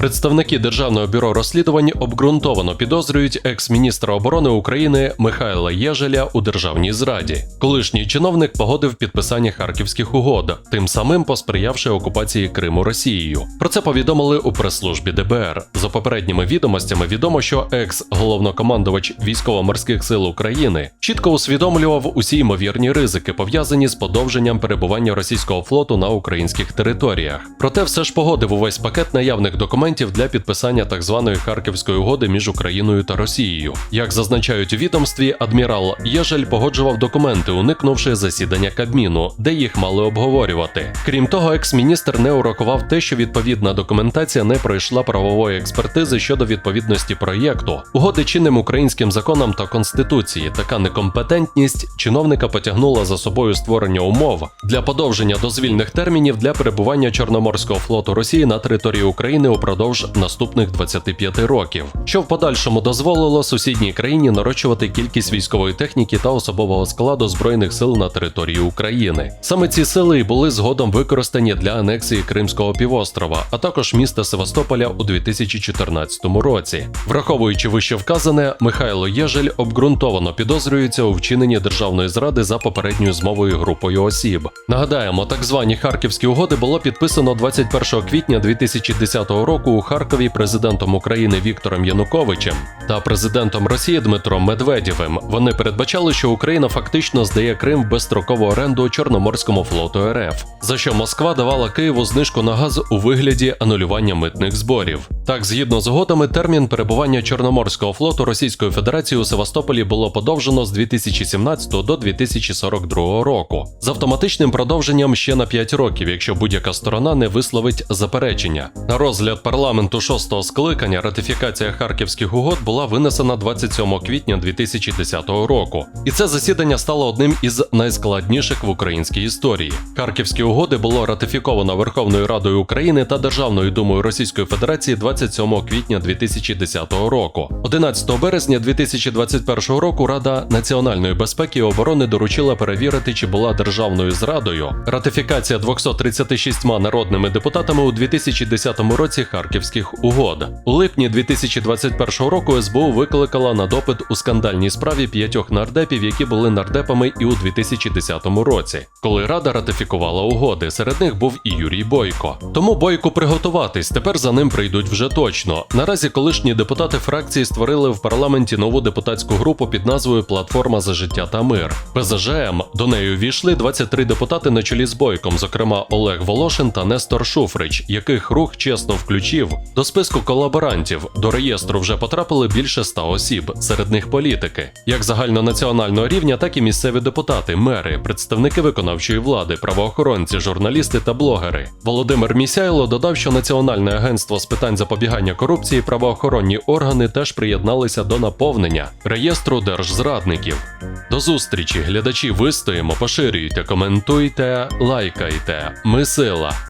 Представники Державного бюро розслідувань обґрунтовано підозрюють екс-міністра оборони України Михайла Єжеля у державній зраді. Колишній чиновник погодив підписання харківських угод, тим самим посприявши окупації Криму Росією. Про це повідомили у прес-службі ДБР. За попередніми відомостями відомо, що екс-головнокомандувач військово-морських сил України чітко усвідомлював усі ймовірні ризики, пов'язані з подовженням перебування російського флоту на українських територіях. Проте все ж погодив увесь пакет наявних документів для підписання так званої Харківської угоди між Україною та Росією. Як зазначають у відомстві, адмірал Єжель погоджував документи, уникнувши засідання Кабміну, де їх мали обговорювати. Крім того, екс-міністр не урахував те, що відповідна документація не пройшла правової експертизи щодо відповідності проєкту, угоди чинним українським законам та конституції. Така некомпетентність чиновника потягнула за собою створення умов для подовження дозвільних термінів для перебування Чорноморського флоту Росії на території України упродовж наступних 25 років, що в подальшому дозволило сусідній країні нарощувати кількість військової техніки та особового складу збройних сил на території України. Саме ці сили і були згодом використані для анексії Кримського півострова, а також міста Севастополя у 2014 році. Враховуючи вище вказане, Михайло Єжель обґрунтовано підозрюється у вчиненні державної зради за попередньою змовою групою осіб. Нагадаємо, так звані харківські угоди було підписано 21 квітня 2010 року у Харкові президентом України Віктором Януковичем та президентом Росії Дмитром Медведєвим. Вони передбачали, що Україна фактично здає Крим в безстрокову оренду Чорноморському флоту РФ, за що Москва давала Києву знижку на газ у вигляді анулювання митних зборів. Так, згідно з угодами, термін перебування Чорноморського флоту Російської Федерації у Севастополі було подовжено з 2017 до 2042 року з автоматичним продовженням ще на 5 років, якщо будь-яка сторона не висловить заперечення. На розгляд парламенту шостого скликання ратифікація харківських угод була винесена 27 квітня 2010 року, і це засідання стало одним із найскладніших в українській історії. Харківські угоди було ратифіковано Верховною Радою України та Державною думою Російської Федерації 27 квітня 2010 року. 11 березня 2021 року Рада національної безпеки і оборони доручила перевірити, чи була державною зрадою ратифікація 236 народними депутатами у 2010 році Харківських угод. У липні 2021 року СБУ викликала на допит у скандальній справі п'ятьох нардепів, які були нардепами і у 2010 році, коли Рада ратифікувала угоди. Серед них був і Юрій Бойко. Тому Бойко приготуватись. Тепер за ним прийдуть вже точно. Наразі колишні депутати фракції створили в парламенті нову депутатську групу під назвою Платформа за життя та мир. ПЗЖМ до неї увійшли 23 депутати на чолі з Бойком, зокрема Олег Волошин та Нестор Шуфрич, яких рух чесно включив до списку колаборантів. До реєстру вже потрапили більше 100 осіб, серед них політики, як загальнонаціонального рівня, так і місцеві депутати, мери, представники виконавчої влади, правоохоронці, журналісти та блогери. Володимир Місяйло додав, що Національне агентство з питань запобігання корупції, правоохоронні органи теж приєдналися до наповнення реєстру держзрадників. До зустрічі, глядачі, вистоїмо, поширюйте, коментуйте, лайкайте. Ми сила.